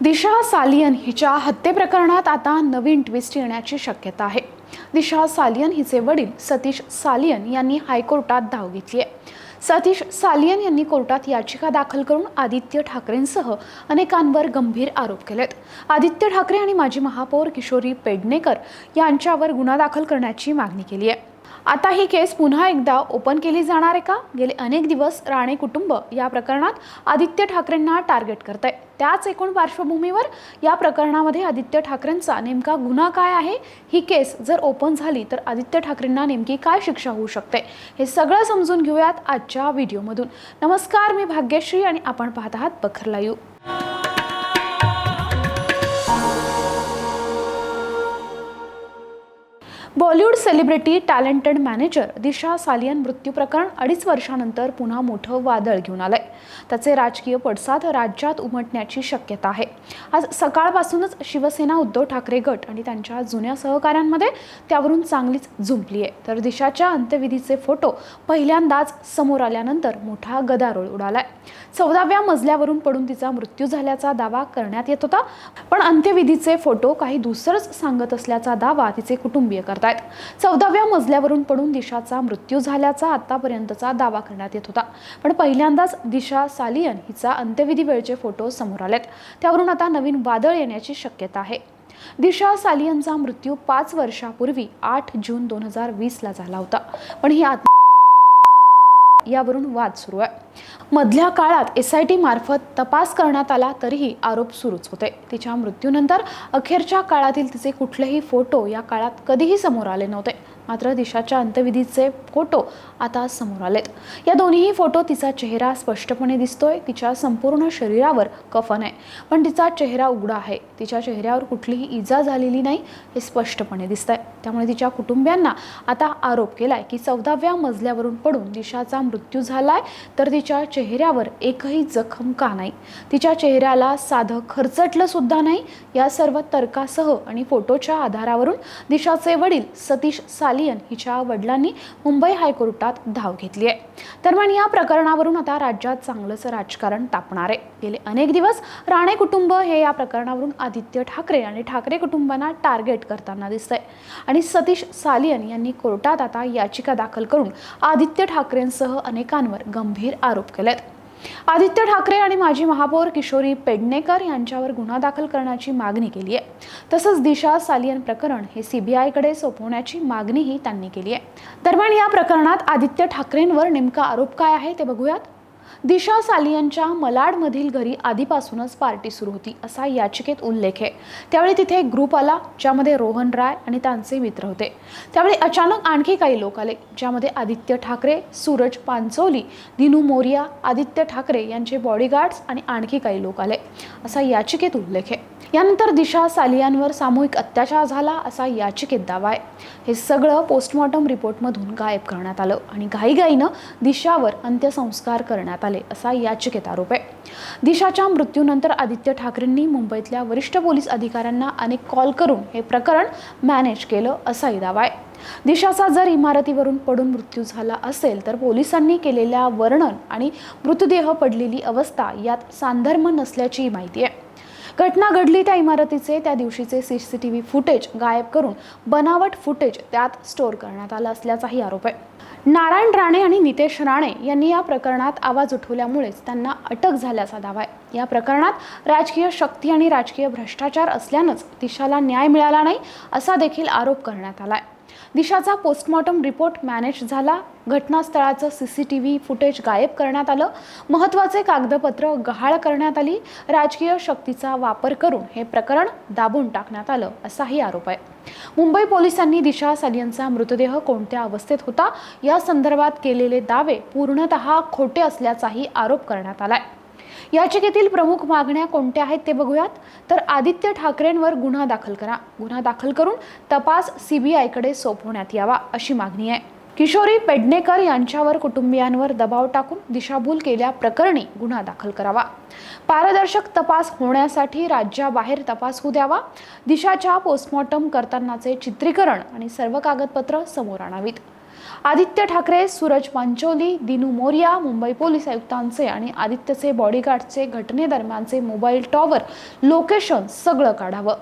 दिशा सालियन हिच्या हत्येप्रकरणात आता नवीन ट्विस्ट येण्याची शक्यता आहे. दिशा सालियन हिचे वडील सतीश सालियन यांनी हायकोर्टात धाव घेतली आहे. सतीश सालियन यांनी कोर्टात याचिका दाखल करून आदित्य ठाकरेंसह अनेकांवर गंभीर आरोप केलेत. आदित्य ठाकरे आणि माजी महापौर किशोरी पेडणेकर यांच्यावर गुन्हा दाखल करण्याची मागणी केली आहे. आता ही केस पुन्हा एकदा ओपन केली जाणार आहे का? गेले अनेक दिवस राणे कुटुंब या प्रकरणात आदित्य ठाकरेंना टार्गेट करत आहे त्याच एकूण पार्श्वभूमीवर या प्रकरणामध्ये आदित्य ठाकरेंचा नेमका गुन्हा काय आहे? ही केस जर ओपन झाली तर आदित्य ठाकरेंना नेमकी काय शिक्षा होऊ शकते? हे सगळं समजून घेऊयात आजच्या व्हिडिओमधून. नमस्कार मी भाग्यश्री आणि आपण पाहत आहात Bakhar Bollywood celebrity talented manager Disha Salian मृत्यू प्रकरण अडीच वर्षानंतर पुन्हा मोठं वादळ घेऊन आलंय. त्याचे राजकीय पडसाद राज्यात उमटण्याची शक्यता आहे. आज सकाळपासूनच शिवसेना उद्धव ठाकरे गट आणि त्यांच्या जुन्या सहकाऱ्यांमध्ये त्यावरून चांगलीच झुंपली आहे. तर दिशाच्या अंत्यविधीचे फोटो पहिल्यांदाच समोर आल्यानंतर मोठा गदारोळ उडालाय. चौदाव्या मजल्यावरून पडून तिचा मृत्यू झाल्याचा दावा करण्यात येत होता. पण अंत्यविधीचे फोटो काही दुसरंच सांगत असल्याचा दावा तिचे कुटुंबीय करतात. करतायत चौदाव्या मजल्यावरून पडून दिशाचा मृत्यू झाल्याचा आतापर्यंतचा दावा करण्यात येत होता. पण पहिल्यांदाच दिशा सालियन हिचा अंत्यविधी वेळचे फोटो समोर आलेत. त्यावरून आता नवीन वादळ येण्याची शक्यता आहे. दिशा सालियनचा मृत्यू पाच वर्षापूर्वी आठ जून दोन हजार वीसला झाला होता. पण ही आत्म यावरून वाद सुरू आहे. मधल्या काळात एस आय टी मार्फत तपास करण्यात आला तरीही आरोप सुरूच होते. तिच्या मृत्यूनंतर अखेरच्या काळातील तिचे कुठलेही फोटो या काळात कधीही समोर आले नव्हते. मात्र दिशाच्या अंत्यविधीचे फोटो आता समोर आलेत. या दोन्हीही फोटो तिचा चेहरा स्पष्टपणे दिसतोय तिच्या संपूर्ण शरीरावर कफन आहे. पण तिचा चेहरा उघडा आहे. तिच्या चेहऱ्यावर कुठलीही इजा झालेली नाही हे स्पष्टपणे दिसत आहे त्यामुळे तिच्या कुटुंबियांना आता आरोप केलाय की चौदाव्या मजल्यावरून पडून दिशाचा मृत्यू झालाय तर तिच्या चेहऱ्यावर एकही जखम का नाही? तिच्या चेहऱ्याला साधं खरचटलं सुद्धा नाही? या सर्व तर्कासह आणि फोटोच्या आधारावरून दिशाचे वडील सतीश सालियन हिच्या वडिलांनी मुंबई हायकोर्टात धाव घेतली आहे. दरम्यान या प्रकरणावरून आता राज्यात चांगलंच राजकारण तापणार आहे. गेले अनेक दिवस राणे कुटुंब हे या प्रकरणावरून आदित्य ठाकरे आणि ठाकरे कुटुंबांना टार्गेट करताना दिसतंय. आणि सतीश सालियन यांनी कोर्टात आता याचिका दाखल करून आदित्य ठाकरेंसह अनेकांवर गंभीर आरोप केलेत. आदित्य ठाकरे आणि माजी महापौर किशोरी पेडणेकर यांच्यावर गुन्हा दाखल करण्याची मागणी केली आहे. तसंच दिशा सालियन प्रकरण हे सीबीआयकडे सोपवण्याची मागणीही त्यांनी केली आहे. दरम्यान या प्रकरणात आदित्य ठाकरेंवर नेमका आरोप काय आहे ते बघूयात. दिशा सालियांच्या मलाडमधील घरी आधीपासूनच पार्टी सुरू होती असा याचिकेत उल्लेख आहे. त्यावेळी तिथे एक ग्रुप आला ज्यामध्ये रोहन राय आणि त्यांचे मित्र होते. त्यावेळी अचानक आणखी काही लोक आले ज्यामध्ये आदित्य ठाकरे सूरज पांचोली दिनू मोरिया आदित्य ठाकरे यांचे बॉडीगार्ड्स आणि आणखी काही लोक आले असा याचिकेत उल्लेख आहे. यानंतर दिशा सालियांवर सामूहिक अत्याचार झाला असा याचिकेत दावा आहे. हे सगळं पोस्टमॉर्टम रिपोर्टमधून गायब करण्यात आलं आणि घाईघाईनं दिशावर अंत्यसंस्कार करण्यात आले. असा याचिकेत आरोप आहे. दिशाच्या मृत्यूनंतर आदित्य ठाकरेंनी मुंबईतल्या वरिष्ठ पोलीस अधिकाऱ्यांना अनेक कॉल करून हे प्रकरण मॅनेज केलं असाही दावा आहे. दिशाचा जर इमारतीवरून पडून मृत्यू झाला असेल तर पोलिसांनी केलेल्या वर्णन आणि मृतदेह पडलेली अवस्था यात सांधर्म नसल्याची माहिती आहे. घटना घडली त्या इमारतीचे त्या दिवशीचे C C T V footage गायब करून बनावट फुटेज त्यात स्टोअर करण्यात आलं असल्याचाही आरोप आहे. नारायण राणे आणि नितेश राणे यांनी या प्रकरणात आवाज उठवल्यामुळेच त्यांना अटक झाल्याचा दावा आहे. या प्रकरणात राजकीय शक्ती आणि राजकीय भ्रष्टाचार असल्यानंच दिशाला न्याय मिळाला नाही असा देखील आरोप करण्यात आला आहे. दिशाचा पोस्टमॉर्टम रिपोर्ट मॅनेज झाला. घटनास्थळाचं C C T V footage गायब करण्यात आलं. महत्त्वाचे कागदपत्र गहाळ करण्यात आली. राजकीय शक्तीचा वापर करून हे प्रकरण दाबून टाकण्यात आलं असाही आरोप आहे. मुंबई पोलिसांनी दिशा सालियनचा मृतदेह कोणत्या अवस्थेत होता? या संदर्भात केलेले दावे पूर्णतः खोटे असल्याचाही आरोप करण्यात आला आहे याचिकेतील प्रमुख मागण्या कोणत्या आहेत ते बघूयात. तर आदित्य ठाकरेंवर गुन्हा दाखल करा. गुन्हा दाखल करून तपास सीबीआयकडे सोपवण्यात यावा अशी मागणी आहे. किशोरी पेडणेकर यांच्यावर कुटुंबियांवर दबाव टाकून दिशाभूल केल्याप्रकरणी गुन्हा दाखल करावा. पारदर्शक तपास होण्यासाठी राज्याबाहेर तपास होऊ द्यावा. दिशाच्या पोस्टमॉर्टम करतानाचे चित्रीकरण आणि सर्व कागदपत्र समोर आणावीत. आदित्य ठाकरे सूरज पांचोली दिनू मोरिया मुंबई पोलीस आयुक्तांचे आणि आदित्यचे बॉडीगार्डचे घटनेदरम्यानचे मोबाईल टॉवर लोकेशन सगळं काढावं.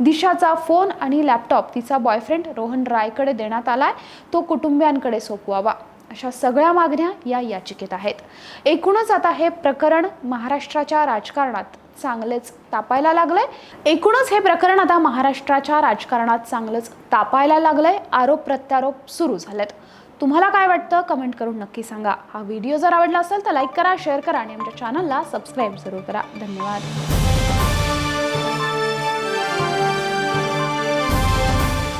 दिशाचा फोन आणि लॅपटॉप तिचा बॉयफ्रेंड रोहन रायकडे देण्यात आलाय. तो कुटुंबियांकडे सोपवावा. अशा सगळ्या मागण्या या याचिकेत आहेत. एकूणच आता हे प्रकरण महाराष्ट्राच्या राजकारणात चांगलेच तापायला लागलंय. एकूणच हे प्रकरण आता महाराष्ट्राच्या राजकारणात चांगलंच तापायला लागलंय. आरोप प्रत्यारोप सुरू झालेत. तुम्हाला काय वाटतं? कमेंट करून नक्की सांगा. हा व्हिडिओ जर आवडला असेल तर लाईक करा शेअर करा आणि आमच्या चॅनलला सबस्क्राईब जरूर करा. धन्यवाद.